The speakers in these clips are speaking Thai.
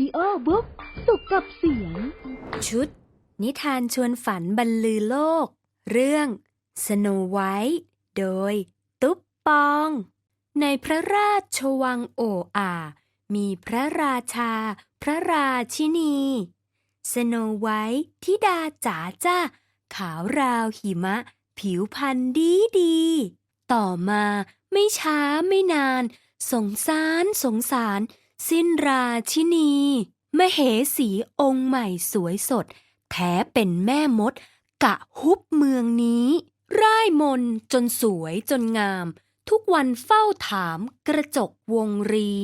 ดิโอบุ๊กสุขกับเสียง ชุด นิทานชวนฝันบรรลือโลก เรื่องสโนไวท์โดย ตุ๊บปอง ในพระราชวังโออา มีพระราชา พระราชินี สโนไวท์ทิดาจ๋าจ้าขาวราวหิมะ ผิวพรรณดีดี ต่อมาไม่ช้าไม่นาน สงสารสงสาร สิ้นราชินี มเหสีองค์ใหม่สวยสด แท้เป็นแม่มด กะฮุบเมืองนี้ ร่ายมนจนสวยจนงาม ทุกวันเฝ้าถามกระจกวงรี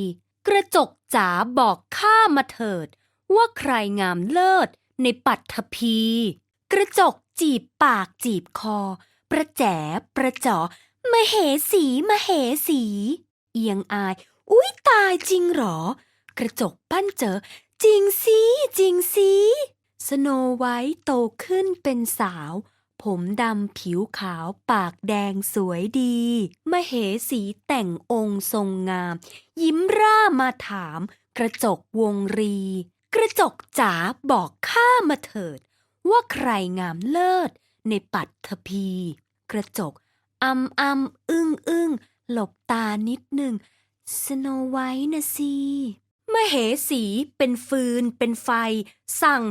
กระจกจ๋าบอกข้ามาเถิด ว่าใครงามเลิศในปัตภี กระจกจีบปากจีบคอ ประแจประจอมเหสีมเหสี เอียงอาย อุ๊ยตายจริงเหรอ กระจกปั้นเจอ จริงสิจริงสิสโนไวท์โตขึ้นเป็นสาว ผมดำผิวขาวปากแดงสวยดี มเหสีแต่งองค์ทรงงาม ยิ้มร่ามาถาม กระจกวงรี กระจกจ๋าบอกข้ามาเถิด ว่าใครงามเลิศ ในปัตภีกระจกอำอำอึ้งอึ้งหลบตานิดหนึ่ง สโนไวท์นะสิมเหสีเป็นฟืน เป็นไฟ สั่ง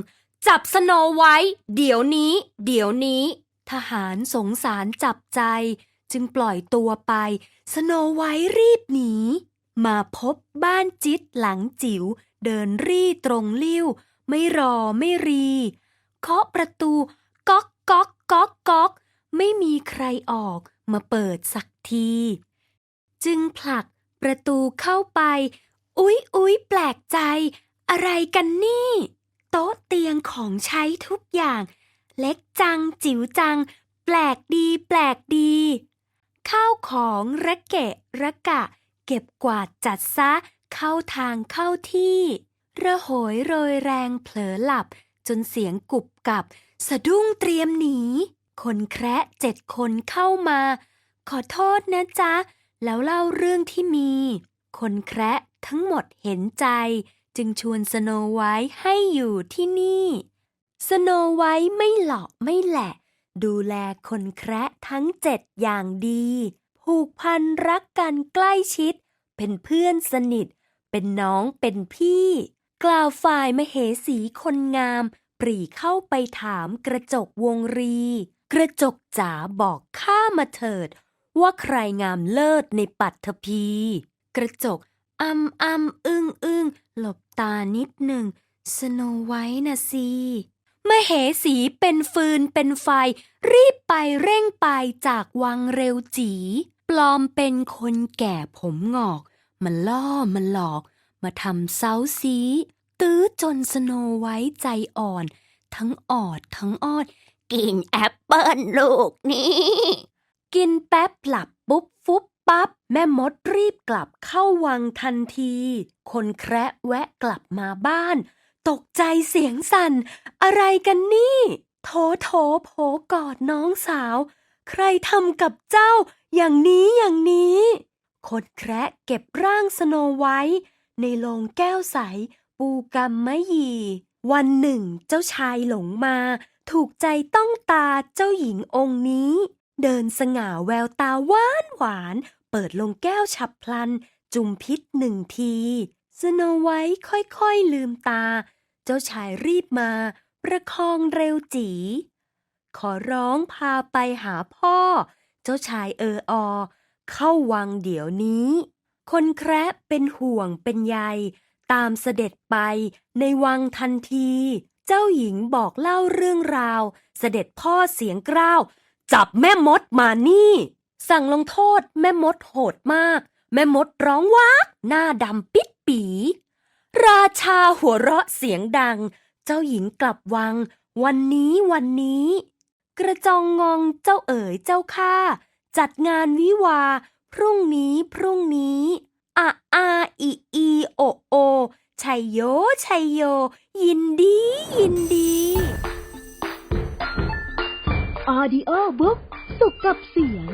จับสโนไวท์เดี๋ยวนี้ เดี๋ยวนี้ ทหารสงสารจับใจ จึงปล่อยตัวไป สโนไวท์รีบหนี มาพบบ้านจิตหลังจิ๋วเดินรี่ตรงลิ้ว ไม่รอไม่รี เคาะประตูก๊อกก๊อกก๊อกก๊อก ไม่มีใครออกมาเปิดสักที จึงผลัก ประตูเข้าไป อุ๊ยอุ๊ยแปลกใจ อะไรกันนี่ โต๊ะเตียงของใช้ทุกอย่าง เล็กจังจิ๋วจัง แปลกดี แปลกดี ข้าวของระเกะระกะ เก็บกวาดจัดซะ เข้าทางเข้าที่ ระโหยโรยแรงเผลอหลับ จนเสียงกุบกับ สะดุ้งเตรียมหนี คนแคระเจ็ดคนเข้ามา ขอโทษนะจ๊ะ แล้วเล่าเรื่องที่มี คนแคระทั้งหมดเห็นใจจึงชวนสโนไวท์ให้อยู่ที่นี่ สโนไวท์ไม่หลอกไม่แหละ ดูแลคนแคระทั้งเจ็ดอย่างดี ผูกพันรักกันใกล้ชิด เป็นเพื่อนสนิท เป็นน้องเป็นพี่ กล่าวฝ่ายมเหสีคนงาม ปรีเข้าไปถามกระจกวงรี กระจกจ๋าบอกข้ามาเถิด ว่าใครงามเลิศในปัตถภีกระจกอ้ำอ้ำอึ้งอึ้งหลบตานิดหนึ่ง สโนไว้นะสิมเหสีเป็นฟืนเป็นไฟ รีบไปเร่งไปจากวังเร็วจีปลอมเป็นคนแก่ผมงอก มันล่อมันหลอก มาทำเซาซีตื้อจนสโนไว้ใจอ่อน ทั้งออดทั้งออนกินแอปเปิลลูกนี้ กินแป๊บหลับปุ๊บฟุบปั๊บแม่มดรีบกลับเข้าวังทันที คนแคระแวะกลับมาบ้าน ตกใจเสียงสั่น อะไรกันนี่ โถโถโผกอดน้องสาว ใครทำกับเจ้า อย่างนี้อย่างนี้ คนแคระเก็บร่างสโนไว้ ในโลงแก้วใส ปูกำมะหยี่วันหนึ่งเจ้าชายหลงมา ถูกใจต้องตาเจ้าหญิงองค์นี้ เดินสง่าแววตาหวานหวาน เปิดลงแก้วฉับพลัน จุมพิษหนึ่งทีสโนไว้ค่อยๆลืมตา เจ้าชายรีบมา ประคองเร็วจี ขอร้องพาไปหาพ่อ เจ้าชายเอออ เข้าวังเดี๋ยวนี้ คนแคระเป็นห่วงเป็นใย ตามเสด็จไปในวังทันที เจ้าหญิงบอกเล่าเรื่องราว เสด็จพ่อเสียงกร้าว จับแม่มดมานี่ สั่งลงโทษแม่มดโหดมาก แม่มดร้องวากหน้าดำปิดปี ราชาหัวเราะเสียงดัง เจ้าหญิงกลับวัง วันนี้วันนี้ กระจองงองเจ้าเอ๋ยเจ้าข้าจัดงานวิวา พรุ่งนี้พรุ่งนี้อะอาอีอีโอโอชัยโยชัยโย ยินดียินดี ออดิโอบุ๊กสุขกับเสียง